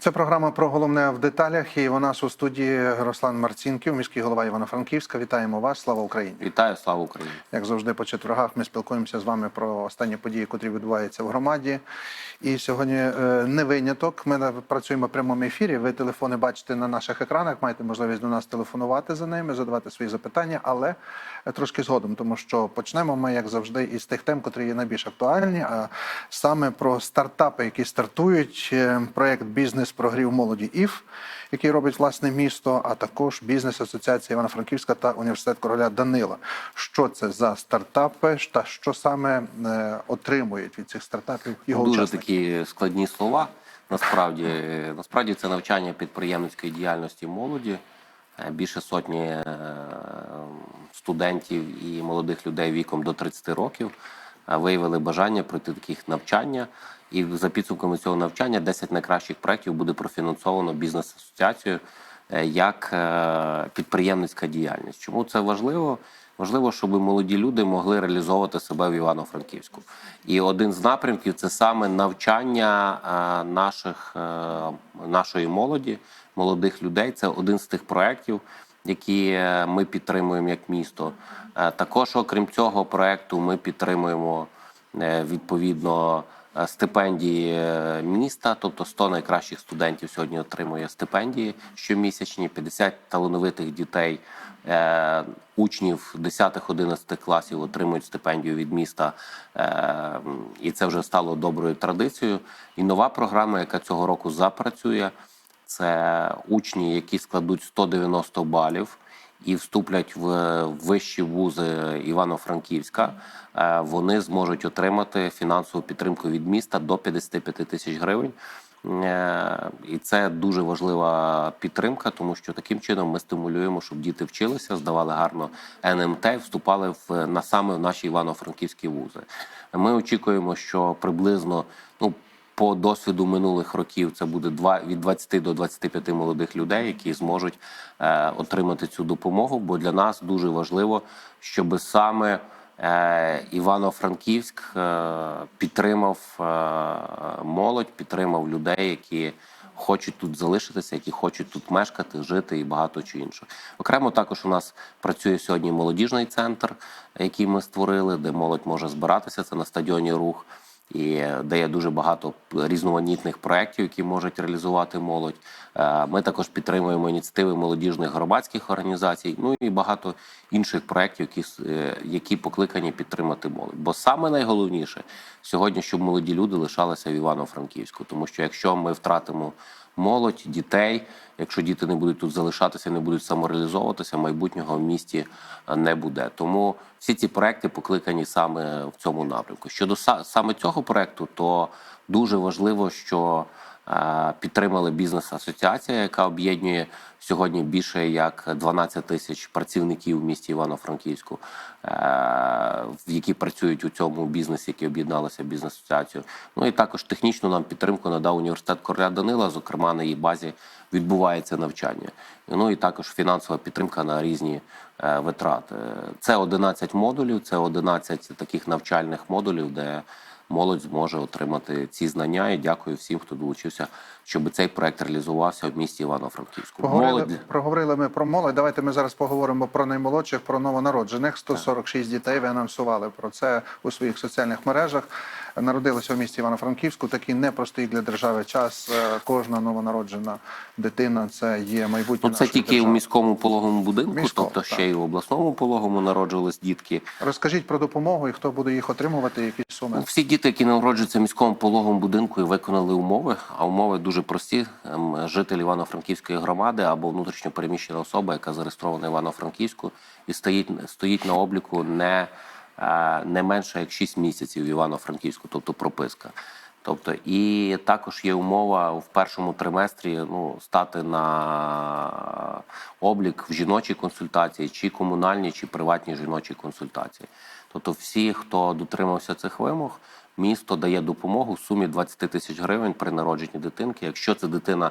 Це програма про головне в деталях. І у нас у студії Руслан Марцінків, міський голова Івано-Франківська. Вітаємо вас! Слава Україні! Вітаю, слава Україні! Як завжди, по четвергах ми спілкуємося з вами про останні події, котрі відбуваються в громаді. І сьогодні е, не виняток. Ми працюємо в прямому ефірі. Ви телефони бачите на наших екранах. Маєте можливість до нас телефонувати за ними, задавати свої запитання, але е, трошки згодом, тому що почнемо ми, як завжди, із тих тем, котрі є найбільш актуальні, а саме про стартапи, які стартують. Е, Проект бізнес прогрів молоді ІФ, який робить власне місто, а також бізнес асоціація Івано-Франківська та університет короля Данила. Що це за стартапи та що саме е, отримують від цих стартапів його Дуже учасники? такі складні слова. Насправді, насправді це навчання підприємницької діяльності молоді. Е, Більше сотні е, студентів і молодих людей віком до 30 років е, виявили бажання пройти таких навчання. І за підсумками цього навчання 10 найкращих проєктів буде профінансовано бізнес-асоціацією е, як е, підприємницька діяльність. Чому це важливо? Важливо, щоб молоді люди могли реалізовувати себе в Івано-Франківську. І один з напрямків це саме навчання е, наших, нашої молоді, молодих людей. Це один з тих проєктів, які ми підтримуємо як місто. Також, окрім цього проєкту, ми підтримуємо відповідно е, стипендії е, міста, тобто 100 найкращих студентів сьогодні отримує стипендії щомісячні, 50 талановитих дітей, е, учнів 10-11 класів отримують стипендію від міста, е, і це вже стало доброю традицією. І нова програма, яка цього року запрацює, це учні, які складуть 190 балів і вступлять в вищі вузи Івано-Франківська, е, вони зможуть отримати фінансову підтримку від міста до 55 тисяч гривень. Е, І це дуже важлива підтримка, тому що таким чином ми стимулюємо, щоб діти вчилися, здавали гарно НМТ, вступали в на саме в наші івано-франківські вузи. Ми очікуємо, що приблизно ну по досвіду минулих років це буде два від 20 до 25 молодих людей, які зможуть е, отримати цю допомогу. Бо для нас дуже важливо, щоб саме е, Івано-Франківськ е, підтримав е, молодь, підтримав людей, які хочуть тут залишитися, які хочуть тут мешкати, жити і багато чого іншого. Окремо також у нас працює сьогодні молодіжний центр, який ми створили, де молодь може збиратися. Це на стадіоні рух і де є дуже багато різноманітних проєктів, які можуть реалізувати молодь. Е, Ми також підтримуємо ініціативи молодіжних громадських організацій, ну і багато інших проєктів, які, е, які покликані підтримати молодь. Бо саме найголовніше сьогодні, щоб молоді люди лишалися в Івано-Франківську, тому що якщо ми втратимо молодь, дітей. Якщо діти не будуть тут залишатися, не будуть самореалізовуватися, майбутнього в місті е, не буде. Тому всі ці проекти покликані саме в цьому напрямку. Щодо саме цього проекту, то дуже важливо, що підтримали бізнес-асоціація, яка об'єднує сьогодні більше як 12 тисяч працівників в місті Івано-Франківську, е, які працюють у цьому бізнесі, які об'єдналися в бізнес-асоціацію. Ну і також технічну нам підтримку надав університет короля Данила. Зокрема, на її базі відбувається навчання. Ну і також фінансова підтримка на різні е, витрати. Це 11 модулів, це 11 таких навчальних модулів, де молодь зможе отримати ці знання. І дякую всім, хто долучився, щоб цей проект реалізувався в місті Івано-Франківську. Молодь проговорили ми про молодь. Давайте ми зараз поговоримо про наймолодших, про новонароджених. 146 дітей ви анонсували про це у своїх соціальних мережах. Народилися в місті Івано-Франківську. Такий непростий для держави час. Е, Кожна новонароджена дитина це є майбутнє. Ну, це нашої тільки у держави. міському пологовому будинку, Міському, тобто так. ще й в обласному пологовому народжувались дітки. Розкажіть про допомогу і хто буде їх отримувати, які Ну, суми. Всі діти, які народжуються в міському пологовому будинку і виконали умови, а умови дуже прості. Ем, Житель Івано-Франківської громади або внутрішньо переміщена особа, яка зареєстрована Івано-Франківську, і стоїть, стоїть на обліку не, не менше як 6 місяців в Івано-Франківську, тобто прописка. Тобто, і також є умова в першому триместрі ну, стати на облік в жіночій консультації, чи комунальній, чи приватній жіночій консультації. Тобто, всі, хто дотримався цих вимог, місто дає допомогу в сумі 20 тисяч гривень при народженні дитинки. Якщо це дитина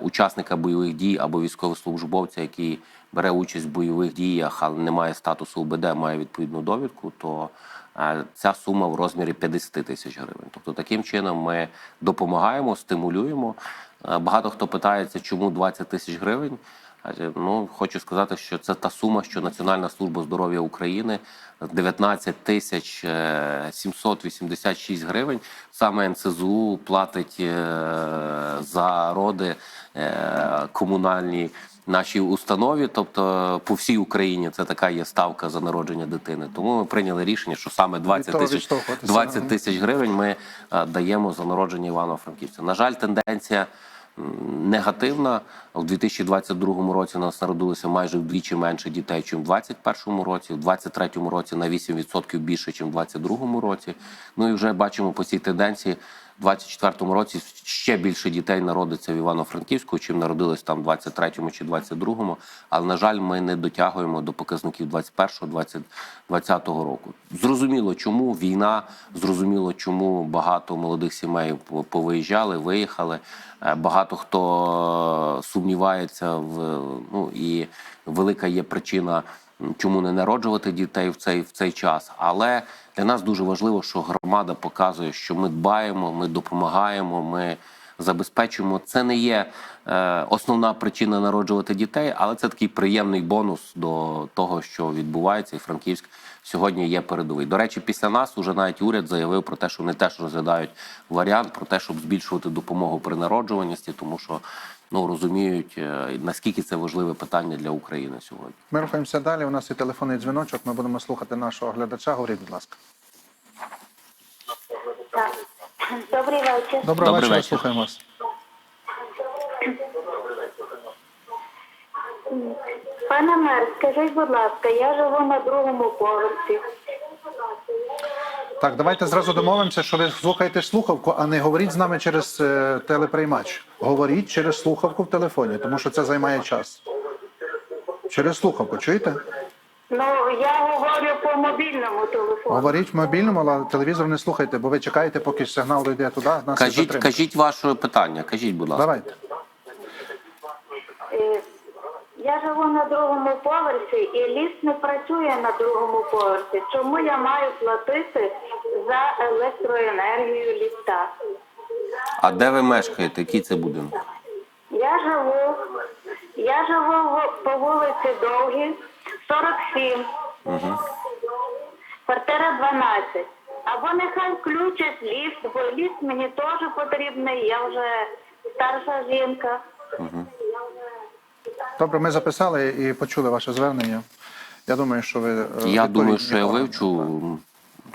учасника бойових дій або військовослужбовця, який бере участь в бойових діях, але не має статусу УБД, має відповідну довідку, то е, е, ця сума в розмірі 50 тисяч гривень. Тобто таким чином ми допомагаємо, стимулюємо. Е, Багато хто питається, чому 20 тисяч гривень. Е, Ну, хочу сказати, що це та сума, що Національна служба здоров'я України 19 тисяч е, 786 гривень. Саме НСЗУ платить е, за роди е, комунальні нашій установі, тобто по всій Україні це така є ставка за народження дитини. Тому ми прийняли рішення, що саме 20 тисяч відштовхуватися. 20 тисяч гривень ми е, даємо за народження Івано-Франківця. На жаль, тенденція негативна. У 2022 році нас народилося майже вдвічі менше дітей, ніж у 2021 році. У 2023 році на 8% більше, ніж у 2022 році. Ну і вже бачимо по цій тенденції. У 2024 році ще більше дітей народиться в Івано-Франківську, чим народилось там в 23-му чи 22-му. Але на жаль, ми не дотягуємо до показників 21-го, 2020 року. Зрозуміло, чому війна, зрозуміло, чому багато молодих сімей по- повиїжджали, виїхали. Е, Багато хто сумнівається в ну і велика є причина чому не народжувати дітей в цей в цей час. Але для нас дуже важливо, що громада показує, що ми дбаємо, ми допомагаємо, ми забезпечуємо. Це не є е, основна причина народжувати дітей, але це такий приємний бонус до того, що відбувається, і Франківськ сьогодні є передовий. До речі, після нас уже навіть уряд заявив про те, що вони теж розглядають варіант про те, щоб збільшувати допомогу при народжуваності, тому що ну розуміють е, наскільки це важливе питання для України сьогодні. Ми рухаємося далі. У нас є телефонний дзвіночок. Ми будемо слухати нашого глядача. Говоріть, будь ласка. Добрий вечір. Доброго Добрий вечора, вечір. слухаємо вас. Пане мер, скажіть, будь ласка, я живу на другому поверсі. Так, давайте зразу домовимося, що ви слухаєте слухавку, а не говоріть з нами через е, телеприймач. Говоріть через слухавку в телефоні, тому що це займає час. Через слухавку, чуєте? Ну, я говорю по мобільному телефону. Говоріть в мобільному, але телевізор не слухайте, бо ви чекаєте, поки сигнал дійде туди. Нас Кажіть, кажіть ваше питання. Кажіть, будь ласка. Давайте. Е, Я живу на другому поверсі і ліфт не працює на другому поверсі. Чому я маю платити за електроенергію ліфта? А де ви мешкаєте? Який це будинок? Я живу, я живу в- по вулиці Довгі, 47. Квартира 12. Або нехай включать ліфт, бо ліфт мені теж потрібний, я вже старша жінка. Добре, ми записали і почули ваше звернення. Я думаю, що ви. е, Я думаю, що я вивчу.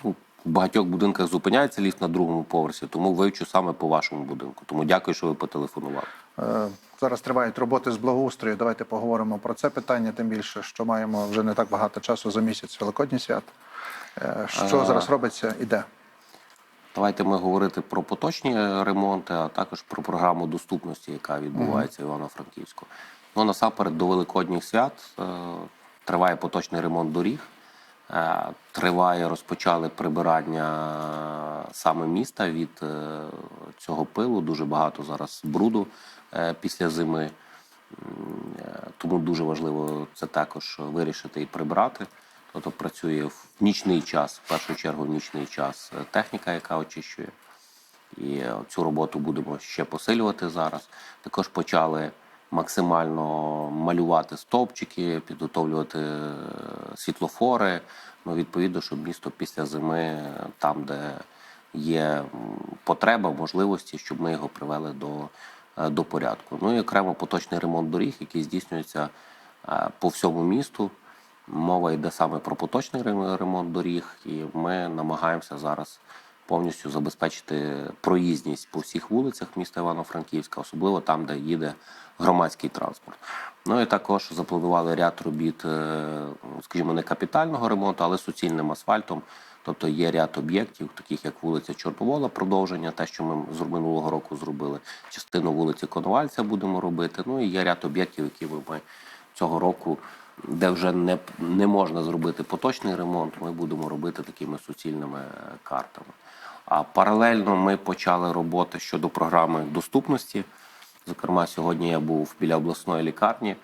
Ну, в багатьох будинках зупиняється ліфт на другому поверсі, тому вивчу саме по вашому будинку. Тому дякую, що ви потелефонували. Е, Зараз тривають роботи з благоустрою. Давайте поговоримо про це питання, тим більше, що маємо вже не так багато часу за місяць Великодні свят. Е, Що зараз робиться і де? Давайте ми говорити про поточні ремонти, а також про програму доступності, яка відбувається в Івано-Франківську. Ну насамперед до Великодніх свят е, триває поточний ремонт доріг. Е, Триває, розпочали прибирання саме міста від е, цього пилу. Дуже багато зараз бруду е, після зими. Е, Тому дуже важливо це також вирішити і прибрати. Тобто працює в нічний час, в першу чергу в нічний час е, техніка, яка очищує. І е, цю роботу будемо ще посилювати зараз. Також почали максимально малювати стовпчики, підготовлювати е, світлофори. Ну, відповідно, щоб місто після зими, е, там, де є потреба, можливості, щоб ми його привели до, е, до порядку. Ну і окремо поточний ремонт доріг, який здійснюється е, по всьому місту. Мова йде саме про поточний ремонт доріг, і ми намагаємося зараз повністю забезпечити проїзність по всіх вулицях міста Івано-Франківська, особливо там, де їде громадський транспорт. Ну і також запланували ряд робіт, е, скажімо, не капітального ремонту, але суцільним асфальтом. Тобто є ряд об'єктів, таких як вулиця Чорновола, продовження, те, що ми з минулого року зробили. Частину вулиці Коновальця будемо робити. Ну і є ряд об'єктів, які ми цього року, де вже не, не можна зробити поточний ремонт, ми будемо робити такими суцільними е, картами. А паралельно ми почали роботи щодо програми доступності. Зокрема, сьогодні я був біля обласної лікарні.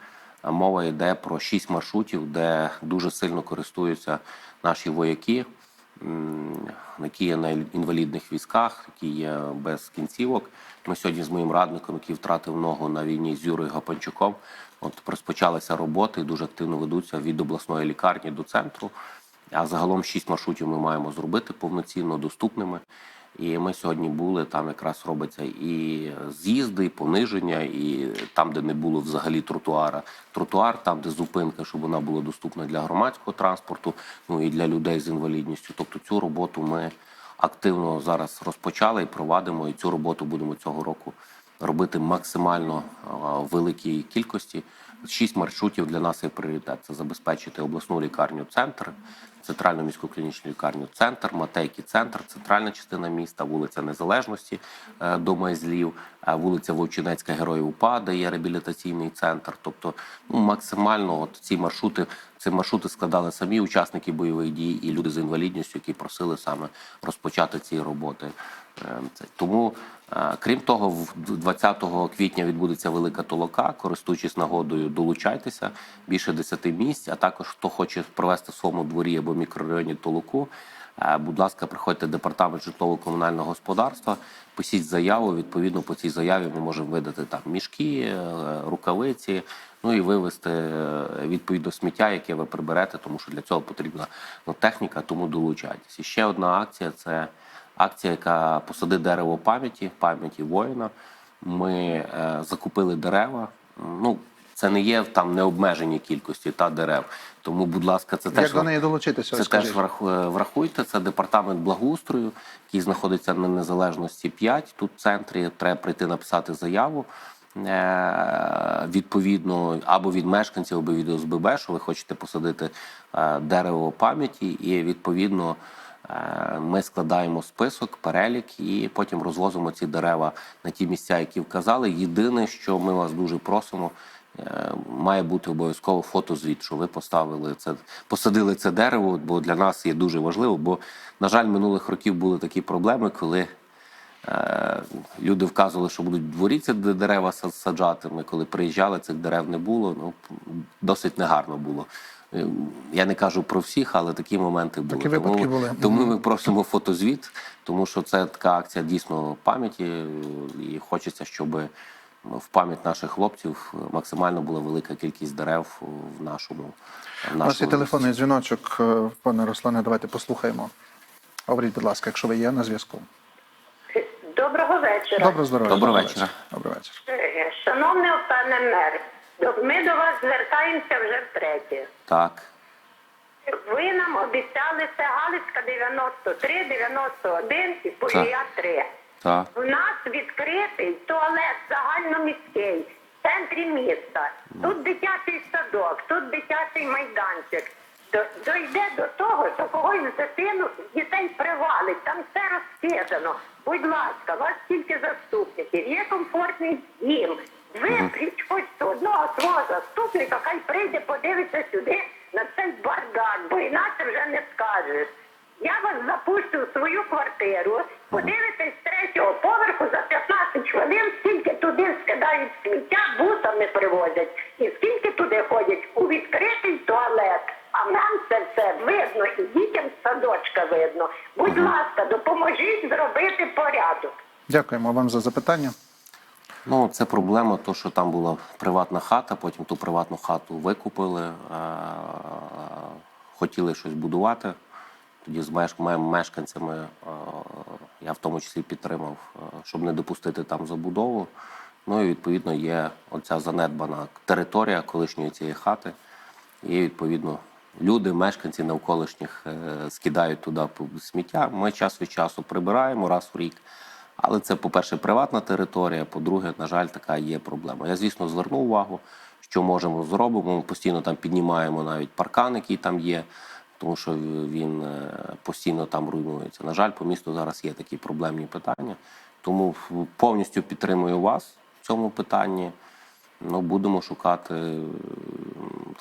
Мова йде про шість маршрутів, де дуже сильно користуються наші вояки. Які є на інвалідних військах, які є без кінцівок. Ми сьогодні з моїм радником, який втратив ногу на війні з Юрою Гапанчуком, от розпочалися роботи дуже активно ведуться від обласної лікарні до центру. А загалом шість маршрутів ми маємо зробити повноцінно доступними. І ми сьогодні були там, якраз робиться і з'їзди, і пониження, і там, де не було взагалі тротуара, тротуар, там, де зупинка, щоб вона була доступна для громадського транспорту, ну і для людей з інвалідністю. Тобто цю роботу ми активно зараз розпочали і провадимо. І цю роботу будемо цього року робити максимально великій кількості. Шість маршрутів для нас є пріоритет. Це забезпечити обласну лікарню центр, центральну міську клінічну лікарню центр, Матейки центр, центральна частина міста, вулиця Незалежності е, до Майзлів, е, вулиця Вовчинецька Героїв УПА, де є реабілітаційний центр. Тобто, ну максимально от ці маршрути, ці маршрути складали самі учасники бойових дій і люди з інвалідністю, які просили саме розпочати ці роботи. Е, Тому, е, крім того, в 20 квітня відбудеться велика толока. Користуючись нагодою, долучайтеся більше 10 місць. А також хто хоче провести в своєму дворі або мікрорайоні толоку. е, Будь ласка, приходьте в департамент житлово-комунального господарства, пишіть заяву. Відповідно, по цій заяві ми можемо видати там мішки, рукавиці, ну і вивезти е, відповідно сміття, яке ви приберете, тому що для цього потрібна ну, техніка, тому долучайтесь. І ще одна акція це акція, яка посади дерево пам'яті, пам'яті воїна. Ми е, закупили дерева. Ну, це не є там необмежені кількості та дерев. Тому, будь ласка, це теж до неї долучитися? це скажіть? теж врахуйте. Це департамент благоустрою, який знаходиться на незалежності 5. Тут в центрі треба прийти написати заяву. Е, Відповідно, або від мешканців, або від ОСББ, що ви хочете посадити е, дерево пам'яті, і відповідно е, ми складаємо список, перелік, і потім розвозимо ці дерева на ті місця, які вказали. Єдине, що ми вас дуже просимо, має бути обов'язково фотозвіт, що ви поставили це, посадили це дерево, бо для нас є дуже важливо. Бо, на жаль, минулих років були такі проблеми, коли люди вказували, що будуть в дворі ці дерева саджати. Ми коли приїжджали, цих дерев не було. Ну досить негарно було. Е, Я не кажу про всіх, але такі моменти були. Такі тому, були. тому ми просимо фотозвіт, тому що це така акція дійсно пам'яті, е, і хочеться, щоб в пам'ять наших хлопців максимально була велика кількість дерев в нашому. В У нас є телефонний дзвіночок, е, пане Руслане, давайте послухаємо. Говоріть, будь ласка, якщо ви є на зв'язку. Доброго вечора. Доброго здоров'я. Доброго вечора. Добрий вечір. Е, Шановний пане мер, ми до вас звертаємося вже втретє. Так, Ви нам обіцяли це Галицька 93, 91 і Полія 3. так. У нас відкритий туалет загальноміський в центрі міста. Тут дитячий садок, тут дитячий майданчик. Дойде до того, що когось дитину дітей привалить. Там все розкидано. Будь ласка, вас тільки заступників. Є комфортний дім. Випліть Дякуємо вам за запитання. Ну, це проблема, то що там була приватна хата, потім ту приватну хату викупили, е- хотіли щось будувати. Тоді з меш- мешканцями е- я в тому числі підтримав, е, щоб не допустити там забудову. Ну і відповідно є оця занедбана територія колишньої цієї хати. І відповідно люди, мешканці навколишніх скидають туди сміття. Ми час від часу прибираємо раз в рік. Але це, по-перше, приватна територія. По-друге, на жаль, така є проблема. Я, звісно, звернув увагу, що можемо зробимо. Ми постійно там піднімаємо навіть паркан, який там є, тому що він е, постійно там руйнується. На жаль, по місту зараз є такі проблемні питання. Тому повністю підтримую вас в цьому питанні. Ну, будемо шукати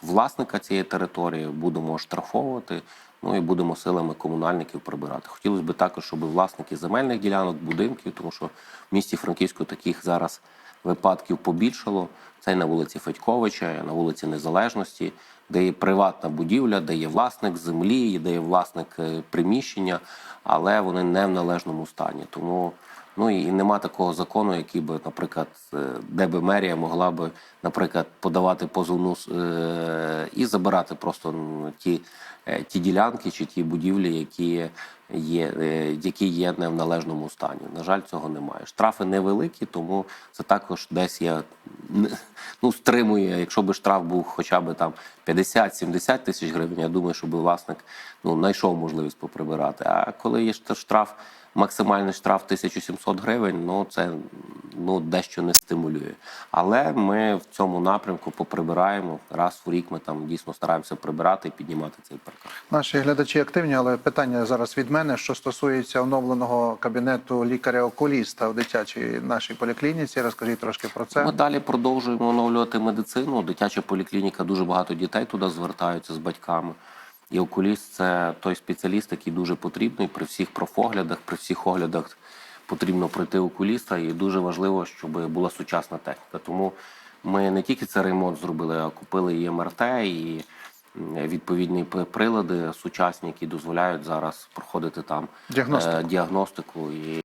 власника цієї території, будемо штрафовувати, ну і будемо силами комунальників прибирати. Хотілося б також, щоб власники земельних ділянок, будинків, тому що в місті Франківську таких зараз випадків побільшало, Це і на вулиці Федьковича, і на вулиці Незалежності, де є приватна будівля, де є власник землі, де є власник е, приміщення, але вони не в належному стані. Тому ну і нема такого закону, який би, наприклад, е, де би мерія могла би, наприклад, подавати позовну е, і забирати просто ті, е, ті ділянки чи ті будівлі, які є, які є не в належному стані. На жаль, цього немає. Штрафи невеликі, тому це також десь я ну, стримує. Якщо би штраф був хоча б там 50-70 тисяч гривень, я думаю, щоб власник ну, знайшов можливість поприбирати. А коли є шт- штраф, максимальний штраф 1700 гривень, ну це ну, дещо не стимулює. Але ми в цьому напрямку поприбираємо. Раз в рік ми там дійсно стараємося прибирати і піднімати цей паркан. Наші глядачі активні, але питання зараз від мене, що стосується оновленого кабінету лікаря-окуліста в дитячій нашій поліклініці. Розкажіть трошки про це. Ми далі продовжуємо оновлювати медицину. Дитяча поліклініка дуже багато дітей туди звертаються з батьками. І окуліст це той спеціаліст, який дуже потрібний при всіх профоглядах, при всіх оглядах потрібно пройти окуліста. І дуже важливо, щоб була сучасна техніка. Тому ми не тільки цей ремонт зробили, а купили і МРТ, і відповідні прилади сучасні, які дозволяють зараз проходити там Діагностику. е, діагностику. І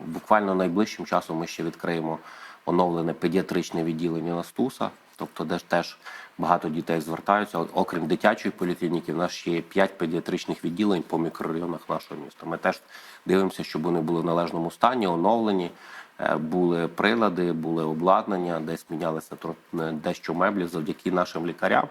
буквально найближчим часом ми ще відкриємо оновлене педіатричне відділення Настуса, тобто де теж багато дітей звертаються. Окрім дитячої поліклініки, в нас ще є 5 педіатричних відділень по мікрорайонах нашого міста. Ми теж дивимося, щоб вони були в належному стані, оновлені. е, Були прилади, були обладнання, десь мінялися тро- дещо меблі завдяки нашим лікарям.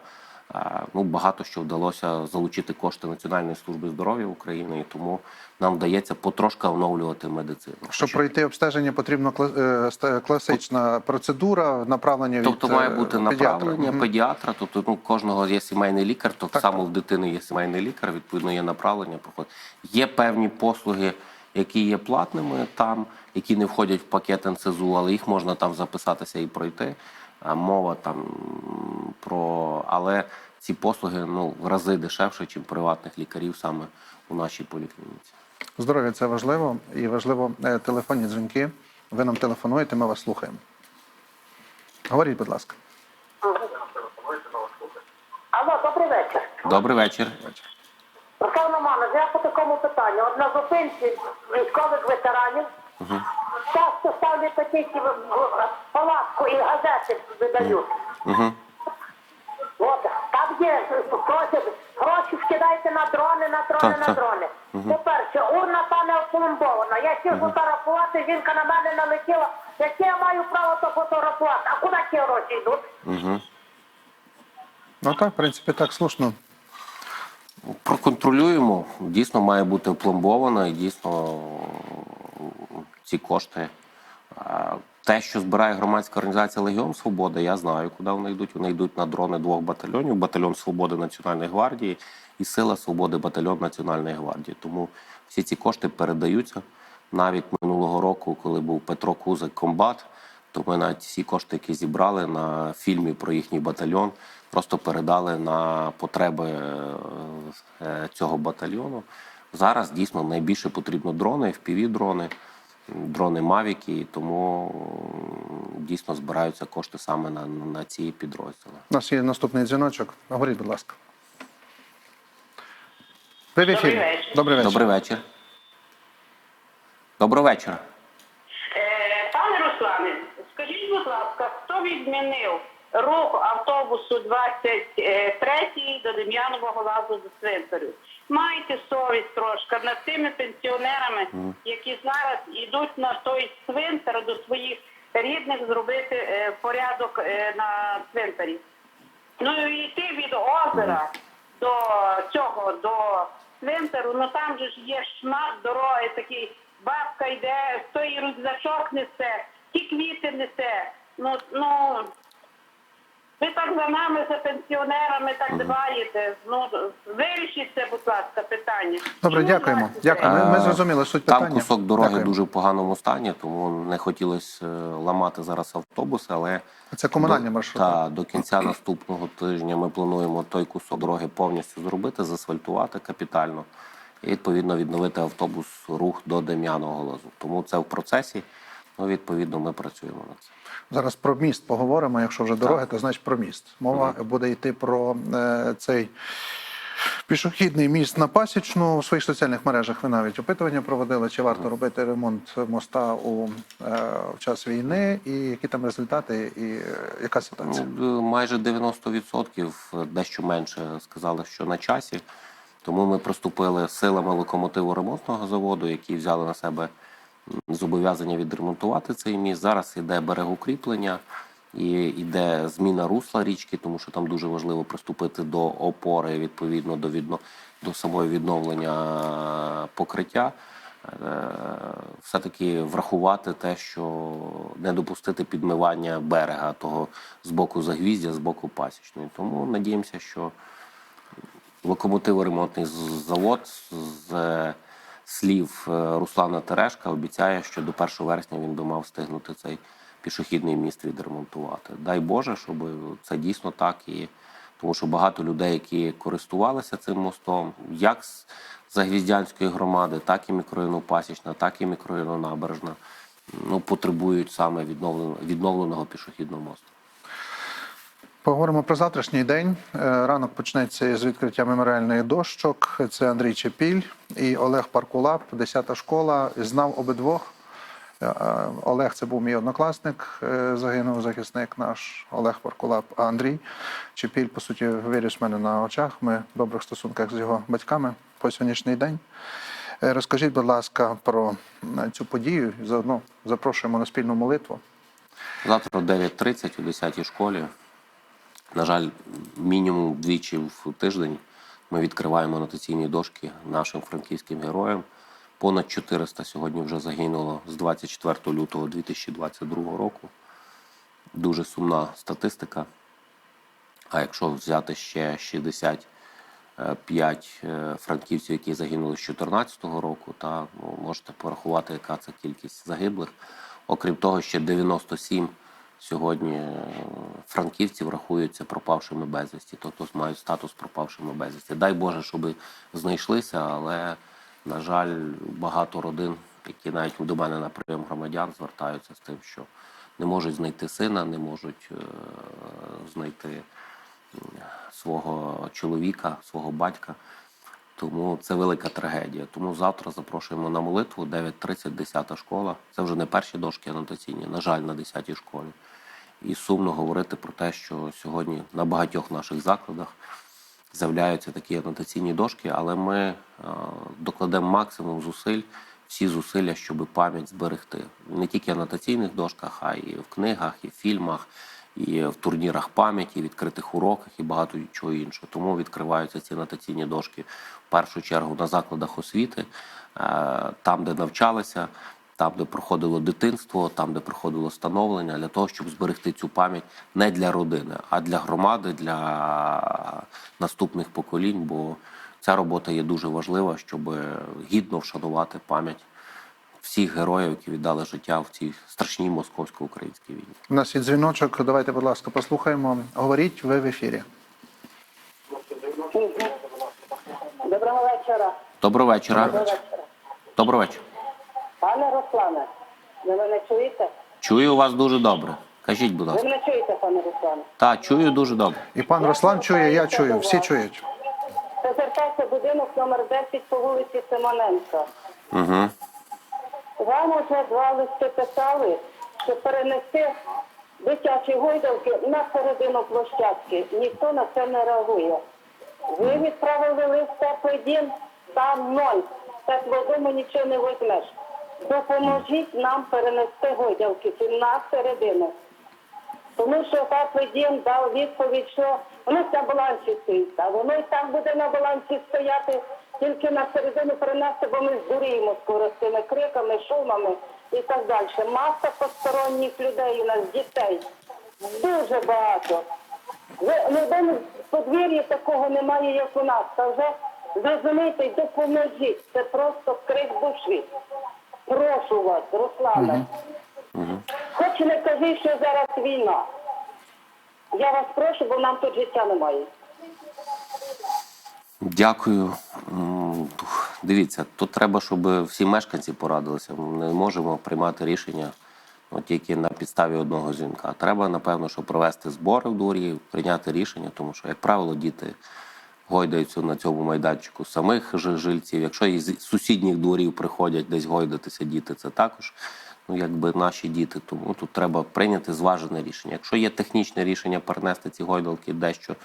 Е, Ну, багато що вдалося залучити кошти Національної служби здоров'я України, і тому нам вдається потрошка оновлювати медицину. Щоб Хоча- пройти обстеження, потрібна е, класична процедура, направлення від Тобто має е, бути педіатра. направлення Мгм. педіатра, тобто ну, кожного є сімейний лікар, то Так, само в дитини є сімейний лікар, відповідно є направлення. проходить. Є певні послуги, які є платними там, які не входять в пакет НСЗУ, але їх можна там записатися і пройти. А мова там про але ці послуги ну в рази дешевше, ніж приватних лікарів саме у нашій поліклініці. Здоров'я це важливо і важливо е, телефонні дзвінки. Ви нам телефонуєте, ми вас слухаємо. Говоріть, будь ласка. Алло, добрий вечір. Добрий вечір. Руслан Романович, я по такому питанню. От на зупинці військових ветеранів часто ставлять такі палатку і газети видають. Угу. От, там є, просять, гроші скидайте на дрони, на дрони, Так, на так. дрони. По-перше, урна та не опломбована. Я сів фотографувати, жінка на мене налетіла. Яке я маю право то фотографувати? А куди ті гроші йдуть? Угу. Ну так, в принципі, так слушно. Проконтролюємо. Дійсно має бути опломбовано і дійсно ці кошти. е, Те, що збирає громадська організація Легіон Свободи, я знаю, куди вони йдуть. Вони йдуть на дрони двох батальйонів: батальйон Свободи Національної гвардії і Сила Свободи батальйон Національної гвардії. Тому всі ці кошти передаються. Навіть минулого року, коли був Петро Кузик комбат, то ми навіть всі кошти, які зібрали на фільмі про їхній батальйон, просто передали на потреби е, е, цього батальйону. Зараз дійсно найбільше потрібно дрони, fpv дрони, дрони Мавіки, і тому дійсно збираються кошти саме на, на ці підрозділи. У нас є наступний дзвіночок. Говоріть, будь ласка. Ви в ефірі. Добрий вечір. Добрий вечір. Добрий вечір. Доброго вечора. Е, Пане Руслане, скажіть, будь ласка, хто відмінив рух автобусу 23 до Дем'янового лазу до цвинтарю? Майте совість трошки над тими пенсіонерами, які зараз йдуть на той цвинтар до своїх рідних зробити е, порядок е, на цвинтарі. Ну і йти від озера до цього, до цвинтару, ну там же ж є шмат дороги такий, бабка йде, той рюкзачок несе, ті квіти несе. Ну, ну ви так за нами, за пенсіонерами так дбаєте. Ну вирішіть це, будь ласка, питання. Добре, Чому дякуємо. Дякую. Ми, ми зрозуміли суть Там кусок дороги Дякуємо. дуже в поганому стані, тому не хотілося е, ламати зараз автобуси, але Це комунальні маршрути. Та, до кінця наступного тижня ми плануємо той кусок дороги повністю зробити, засфальтувати капітально і відповідно відновити автобус рух до Дем'яного лазу. Тому це в процесі. Ну, відповідно, ми працюємо над цим. Зараз про міст поговоримо. Якщо вже дороги, то значить про міст. Мова буде йти про е, цей пішохідний міст на Пасічну. У своїх соціальних мережах ви навіть опитування проводили, чи варто робити ремонт моста у, е, в час війни, і які там результати, і е, яка ситуація? Ну, майже 90%, дещо менше сказали, що на часі. Тому ми приступили силами локомотиву ремонтного заводу, які взяли на себе зобов'язання відремонтувати цей міст. Зараз іде берегокріплення і йде зміна русла річки, тому що там дуже важливо приступити до опори, відповідно до відно до самої відновлення покриття. Е, все-таки врахувати те, що не допустити підмивання берега того з боку загвіздя, з боку пасічної. Тому надіємося, що локомотиворемонтний завод з слів е, Руслана Терешка обіцяє, що до 1 вересня він би мав встигнути цей пішохідний міст відремонтувати. Дай Боже, щоб це дійсно так і тому що багато людей, які користувалися цим мостом, як з Загвіздянської громади, так і мікрорайону Пасічна, так і мікрорайону Набережна, ну, потребують саме відновленого, відновленого пішохідного мосту. Поговоримо про завтрашній день. Е, Ранок почнеться з відкриття меморіальної дощок. Це Андрій Чепіль і Олег Паркулап, 10 школа. Знав обидвох. Е, е, Олег це був мій однокласник, загинув захисник наш Олег Паркулап, а Андрій Чепіль, по суті, виріс в мене на очах. Ми в добрих стосунках з його батьками по сьогоднішній день. Розкажіть, будь ласка, про цю подію. Заодно запрошуємо на спільну молитву. Завтра о 9.30 у 10 школі. На жаль, мінімум двічі в тиждень ми відкриваємо анотаційні дошки нашим франківським героям. Понад 400 сьогодні вже загинуло з 24 лютого 2022 року. Дуже сумна статистика. А якщо взяти ще 65 е, франківців, які загинули з 2014 року, та ну, можете порахувати, яка це кількість загиблих. Окрім того, ще 97 сьогодні е, франківців рахуються пропавшими безвісті, тобто мають статус пропавшими безвісті. Дай Боже, щоб знайшлися, але, на жаль, багато родин, які навіть до мене на прийом громадян звертаються з тим, що не можуть знайти сина, не можуть е, знайти свого чоловіка, свого батька. Тому це велика трагедія. Тому завтра запрошуємо на молитву 9.30, 10 школа. Це вже не перші дошки анотаційні, на жаль, на 10 школі. І сумно говорити про те, що сьогодні на багатьох наших закладах з'являються такі анотаційні дошки, але ми е, докладемо максимум зусиль, всі зусилля, щоб пам'ять зберегти. Не тільки анотаційних дошках, а й в книгах, і в фільмах, і в турнірах пам'яті, відкритих уроках і багато чого іншого. Тому відкриваються ці анотаційні дошки в першу чергу на закладах освіти, е, там, де навчалися. Там, де проходило дитинство, там, де проходило становлення, для того, щоб зберегти цю пам'ять не для родини, а для громади, для наступних поколінь. Бо ця робота є дуже важлива, щоб гідно вшанувати пам'ять всіх героїв, які віддали життя в цій страшній московсько-українській війні. У нас є дзвіночок. Давайте, будь ласка, послухаємо. Говоріть, ви в ефірі. Доброго вечора. Доброго вечора. Доброго вечора. Доброго вечора. Пане Руслане, ви мене чуєте? Чую вас дуже добре. Кажіть, будь ласка. Ви мене чуєте, пане Руслане? Так, чую дуже добре. І пан Руслан чує, я чую, всі чують. Це будинок номер 10 по вулиці Симоненка. Угу. Вам уже два листи писали, щоб перенести дитячі гойдалки на середину площадки. Ніхто на це не реагує. Ви відправили лист теплий дім, там ноль. Теплодому нічого не візьмеш. Допоможіть нам перенести гойдалки на середину. Тому що теплий дім дав відповідь, що воно на балансі стоїть, а воно і так буде на балансі стояти, тільки на середину перенести, бо ми здуріємо скоро з цими криками, шумами і так далі. Маса посторонніх людей у нас, дітей. Дуже багато. Ви ну, в подвір'ї такого немає, як у нас. Та вже зрозумійте, допоможіть. Це просто крик душі. Прошу вас, Руслане. Хоч не кажи, що зараз війна. Я вас прошу, бо нам тут життя немає. Дякую. Дивіться, тут треба, щоб всі мешканці порадилися. Ми не можемо приймати рішення От тільки на підставі одного дзвінка. Треба, напевно, що провести збори в дворі, прийняти рішення, тому що, як правило, діти гойдаються на цьому майданчику самих жильців. Якщо із сусідніх дворів приходять десь гойдатися діти, це також ну, якби наші діти. Тому тут треба прийняти зважене рішення. Якщо є технічне рішення перенести ці гойдалки дещо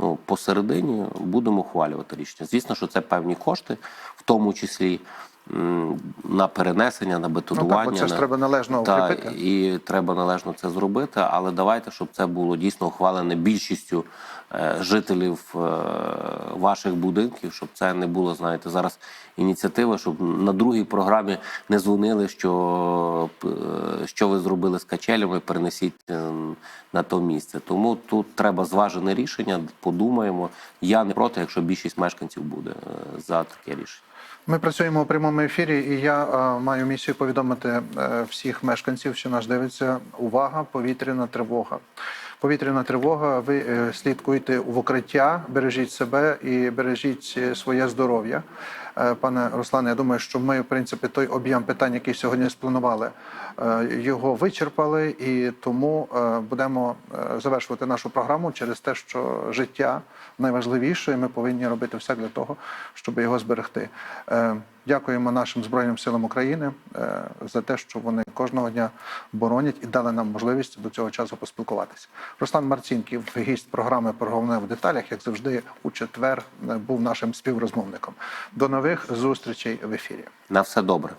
ну, посередині, будемо ухвалювати рішення. Звісно, що це певні кошти, в тому числі на перенесення, на бетонування. Ну, бо це ж треба належно Та, і треба належно це зробити, але давайте, щоб це було дійсно ухвалене більшістю е, жителів е, ваших будинків, щоб це не було, знаєте, зараз ініціатива, щоб на другій програмі не дзвонили, що, е, що ви зробили з качелями, перенесіть е, на то місце. Тому тут треба зважене рішення, подумаємо. Я не проти, якщо більшість мешканців буде за таке рішення. Ми працюємо у прямому ефірі, і я е, маю місію повідомити е, всіх мешканців, що нас дивиться. Увага, повітряна тривога. Повітряна тривога. Ви е, слідкуйте в укриття, бережіть себе і бережіть е, своє здоров'я. Е, Пане Руслане, я думаю, що ми, в принципі, той об'єм питань, який сьогодні спланували, е, його вичерпали, і тому е, будемо завершувати нашу програму через те, що життя найважливіше, і ми повинні робити все для того, щоб його зберегти. Дякуємо нашим збройним силам України за те, що вони кожного дня боронять і дали нам можливість до цього часу поспілкуватися. Руслан Марцінків, гість програми про головне в деталях, як завжди, у четвер був нашим співрозмовником. До нових зустрічей в ефірі. На все добре.